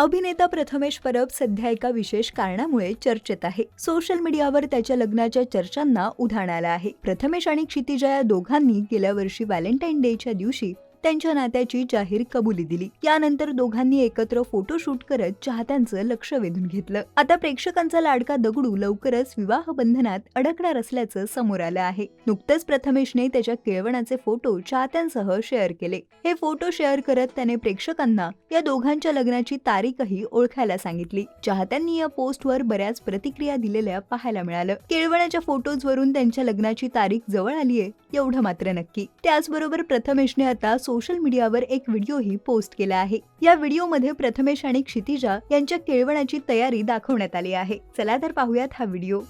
अभिनेता प्रथमेश परब सध्या एका विशेष कारणामुळे चर्चेत आहे. सोशल मीडियावर त्याच्या लग्नाच्या चर्चांना उधाण आलं आहे. प्रथमेश आणि क्षितिजा या दोघांनी गेल्या वर्षी व्हॅलेंटाईन डेच्या दिवशी त्यांच्या नात्याची जाहीर कबुली दिली. यानंतर दोघांनी एकत्र फोटोशूट करत चाहत्यांचं लक्ष वेधून घेतलं. आता प्रेक्षकांचा लाडका दगडू लवकरच विवाह बंधनात अडकणार असल्याचं समोर आलं आहे. नुकतंच प्रथमेशने त्याच्या केळवणाचे फोटो चाहत्यांसह शेअर केले. हे फोटो शेअर करत त्याने प्रेक्षकांना या दोघांच्या लग्नाची तारीखही ओळखायला सांगितली. चाहत्यांनी या पोस्टवर बऱ्याच प्रतिक्रिया दिलेल्या पाहायला मिळालं. केळवणाच्या फोटोज वरून त्यांच्या लग्नाची तारीख जवळ आलीये एवढं मात्र नक्की. त्याचबरोबर प्रथमेशने आता सोशल मीडियावर एक व्हिडिओही पोस्ट केला आहे. या व्हिडिओमध्ये प्रथमेश आणि क्षितिजा यांच्या केळवणाची तयारी दाखवण्यात आली आहे. चला तर पाहूयात हा व्हिडिओ.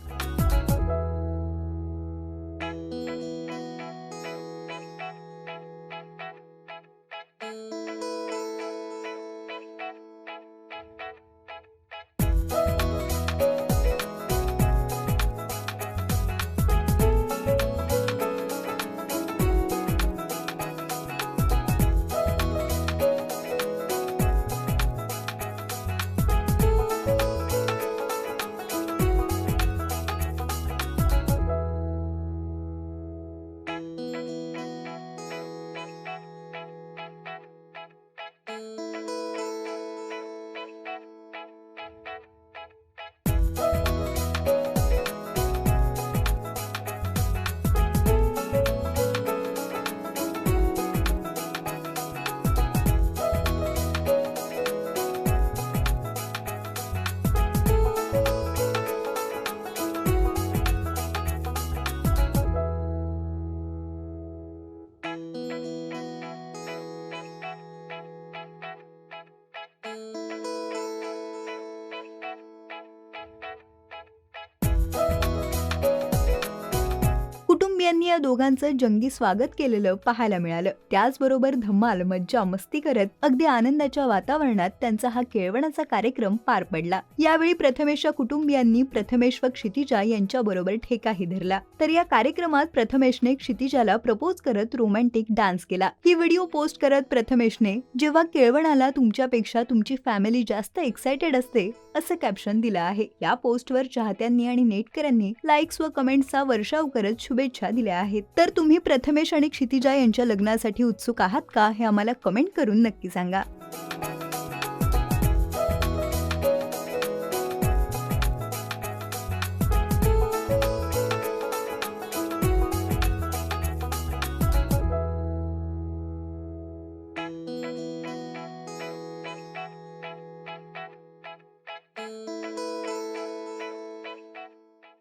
यांनी या दोघांचं जंगी स्वागत केलेलं पाहायला मिळालं. त्याचबरोबर धम्माल मज्जा मस्ती करत अगदी आनंदाच्या वातावरणात त्यांचा हा केळवणाचा कार्यक्रम पार पडला. यावेळी प्रथमेशच्या कुटुंबियांनी प्रथमेश व क्षितिजा यांच्या बरोबर ठेकाही धरला. तर या कार्यक्रमात प्रथमेशने क्षितिजाला प्रपोज करत रोमॅन्टिक डान्स केला. ही व्हिडिओ पोस्ट करत प्रथमेशने जेव्हा केळवणाला तुमच्यापेक्षा तुमची फॅमिली जास्त एक्साइटेड असते असं कॅप्शन दिलं आहे. या पोस्टवर चाहत्यांनी आणि नेटकऱ्यांनी लाईक्स व कमेंट्सचा वर्षाव करत शुभेच्छा दिल्या आहेत. तर तुम्ही प्रथमेश आणि क्षितिजा यांच्या लग्नासाठी उत्सुक आहात का? हे आम्हाला कमेंट करून नक्की सांगा.